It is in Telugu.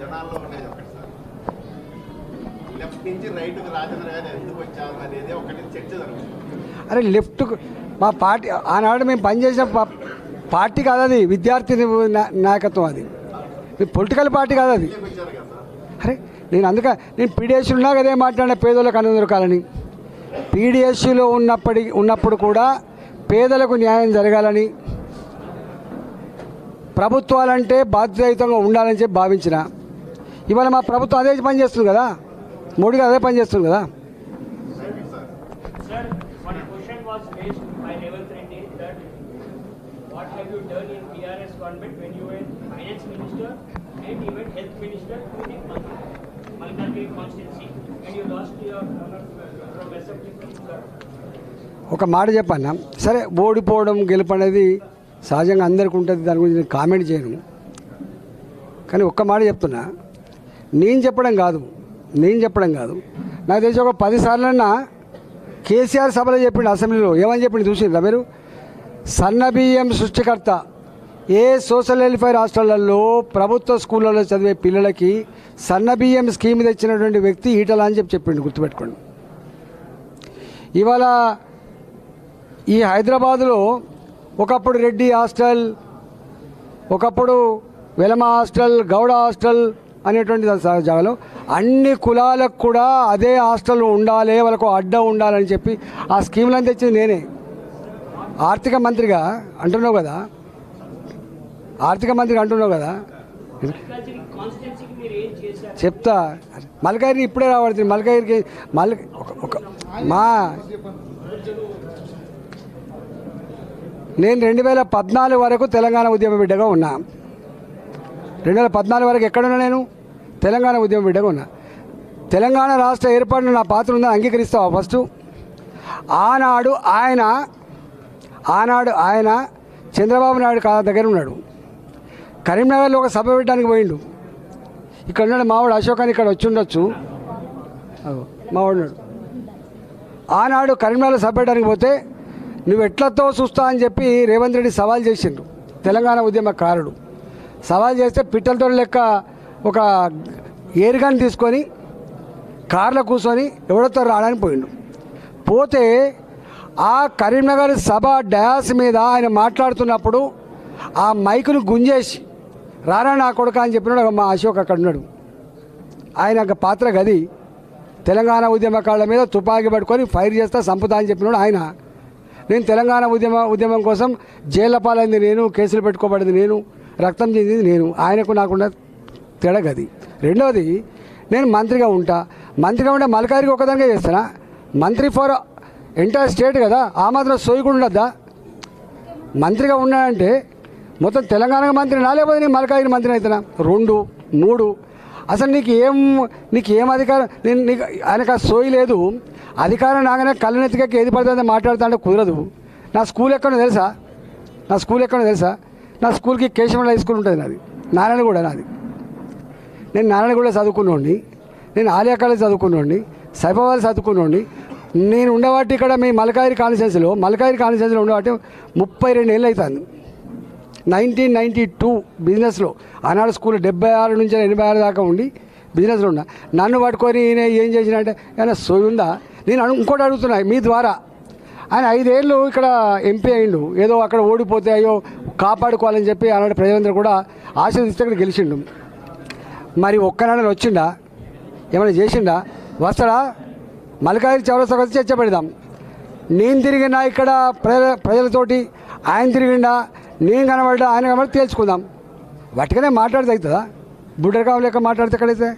జనాల్లో ఉండేది ఒకటి సార్. లెఫ్ట్ నుంచి రైట్కి రాజేంద్ర గారు ఎందుకు వచ్చారు అనేది ఒకటి చర్చ జరుగుతుంది. అరే లెఫ్ట్ మా పార్టీ ఆనాడు మేము పనిచేసిన పార్టీ కాదు అది విద్యార్థి నాయకత్వం అది. పొలిటికల్ పార్టీ కాదు అది. అరే నేను అందుక నేను పీడిఎస్ ఉన్నా కదే మాట్లాడిన పేదోళ్ళకు అన్నం దొరకాలని. పీడిఎస్లో ఉన్నప్పటి ఉన్నప్పుడు కూడా పేదలకు న్యాయం జరగాలని ప్రభుత్వాలంటే బాధ్యతాయుతంగా ఉండాలని చెప్పి భావించిన. ఇవాళ మా ప్రభుత్వం అదే పనిచేస్తుంది కదా? మోడీ గారు అదే పనిచేస్తుంది కదా? ఒక మాట చెప్పన్నా. సరే ఓడిపోవడం గెలుపు సహజంగా అందరికీ ఉంటుంది దాని గురించి నేను కామెంట్ చేయను. కానీ ఒక్క మాట చెప్తున్నా. నేను చెప్పడం కాదు. నేను చెప్పడం కాదు. నాకు తెలిసి ఒక పదిసార్లన్నా కేసీఆర్ సభలో చెప్పిండు అసెంబ్లీలో. ఏమని చెప్పిండు చూసిందా మీరు? సన్నబియ్యం సృష్టికర్త. ఏ సోషల్ వెల్ఫేర్ హాస్టళ్ళలో ప్రభుత్వ స్కూళ్ళలో చదివే పిల్లలకి సన్నబియ్యం స్కీమ్ తెచ్చినటువంటి వ్యక్తి ఈటల అని చెప్పి చెప్పిండు గుర్తుపెట్టుకోండి. ఇవాళ ఈ హైదరాబాదులో ఒకప్పుడు రెడ్డి హాస్టల్ ఒకప్పుడు వెలమ హాస్టల్ గౌడ హాస్టల్ అనేటువంటి సార్ జాగాలో అన్ని కులాలకు కూడా అదే హాస్టల్ ఉండాలి వాళ్ళకు అడ్డ ఉండాలని చెప్పి ఆ స్కీమ్లను తెచ్చింది నేనే. ఆర్థిక మంత్రిగా అంటున్నావు కదా? ఆర్థిక మంత్రిగా అంటున్నావు కదా? చెప్తా. మల్కాయిని ఇప్పుడే రాబడుతుంది. మల్కాయికి మల్ ఒక- ఒక మా నేను రెండు వేల పద్నాలుగు వరకు తెలంగాణ ఉద్యమ బిడ్డగా ఉన్నా. రెండు వేల పద్నాలుగు వరకు ఎక్కడున్నా నేను? తెలంగాణ ఉద్యమం బిడ్డగా ఉన్నా తెలంగాణ రాష్ట్ర ఏర్పాటును నా పాత్ర ఉందని అంగీకరిస్తావా ఫస్ట్? ఆనాడు ఆయన ఆనాడు ఆయన చంద్రబాబు నాయుడు కా దగ్గర ఉన్నాడు. కరీంనగర్లో ఒక సభ పెట్టడానికి పోయిండు. ఇక్కడ ఉన్నాడు మావాడు అశోక్ అని ఇక్కడ వచ్చి ఉండొచ్చు. మావాడున్నాడు మావాడు ఆనాడు కరీంనగర్లో సభ పెట్టడానికి పోతే నువ్వు ఎట్లతో చూస్తా అని చెప్పి రేవంత్ రెడ్డి సవాల్ చేసిండు. తెలంగాణ ఉద్యమకారుడు. సవాల్ చేస్తే పిట్టలతో లెక్క ఒక ఏరుగాని తీసుకొని కార్లో కూర్చొని ఎవడతో రాడానికి పోయిండు. పోతే ఆ కరీంనగర్ సభ డయాస్ మీద ఆయన మాట్లాడుతున్నప్పుడు ఆ మైకును గుంజేసి రారా నా కొడుక అని చెప్పినాడు మా అశోక్ అక్కడ ఉన్నాడు. ఆయన ఒక పాత్ర గది తెలంగాణ ఉద్యమకారుల మీద తుపాకీ పట్టుకొని ఫైర్ చేస్తా సంపుతా అని చెప్పినాడు ఆయన. నేను తెలంగాణ ఉద్యమ ఉద్యమం కోసం జైళ్ళ పాలైంది నేను కేసులు పెట్టుకోబడింది నేను రక్తం చెందింది నేను. ఆయనకు నాకున్న తేడా గది రెండవది నేను మంత్రిగా ఉంటా. మంత్రిగా ఉంటే మలకారికి ఒకదానిగా చేస్తానా? మంత్రి ఫర్ ఎంటైర్ స్టేట్ కదా ఆ మాత్రం సోయి కూడా ఉండద్దా? మంత్రిగా ఉన్నాడంటే మొత్తం తెలంగాణ మంత్రి నా లేకపోతే నేను మలకాగిరి మంత్రి అవుతున్నా రెండు మూడు. అసలు నీకు ఏం నీకు ఏం అధికారం? నేను నీకు ఆయనకు ఆ సోయి లేదు. అధికారం నాగానే కళ్ళనెత్తికెక్కి ఏది పడుతుందో మాట్లాడుతా అంటే కుదరదు. నా స్కూల్ ఎక్కడో తెలుసా? నా స్కూల్ ఎక్కడో తెలుసా? నా స్కూల్కి కేశవన్ హై స్కూల్ ఉంటుంది నాది. నారాయణ కూడా నాది. నేను నారాయణ కూడా నేను ఆలియా కాలేజ్ చదువుకున్నోడిని. సైబాబాద్ చదువుకున్నోండి నేను ఉండవాటి ఇక్కడ మీ మలకాయిరి కాన్స్టిట్యున్సీలో మలకాయిరి కాన్స్టిట్యున్సీలో ఉండవాటి ముప్పై రెండు ఏళ్ళు అవుతుంది నైన్టీన్ నైంటీ టూ బిజినెస్లో ఆనాడు స్కూల్ డెబ్బై ఆరు నుంచి ఎనభై ఆరు దాకా ఉండి బిజినెస్లో ఉన్నా. నన్ను పట్టుకొని ఈయన ఏం చేసినంటే ఏమైనా సోయి ఉందా? నేను అడుగు ఇంకోటి అడుగుతున్నా మీ ద్వారా. ఆయన ఐదేళ్ళు ఇక్కడ ఎంపీ అయిండు. ఏదో అక్కడ ఓడిపోతే అయ్యో కాపాడుకోవాలని చెప్పి ఆనాడు ప్రజలందరూ కూడా ఆశీర్దిస్తే ఇక్కడ గెలిచిండు. మరి ఒక్కనాడు వచ్చిండా? ఏమైనా చేసిండా? వస్తాడా? మల్లికార్జున చౌరస్తా వచ్చి చర్చ పెడదాం. నేను తిరిగినా ఇక్కడ ప్రజల ప్రజలతోటి ఆయన తిరిగిండా? నేను కనబడ్డా? ఆయన కనబడి తేల్చుకుందాం. వాటికనే మాట్లాడితే అవుతుందా బుడ్డరకావు లెక్క మాట్లాడితే ఎక్కడైతే?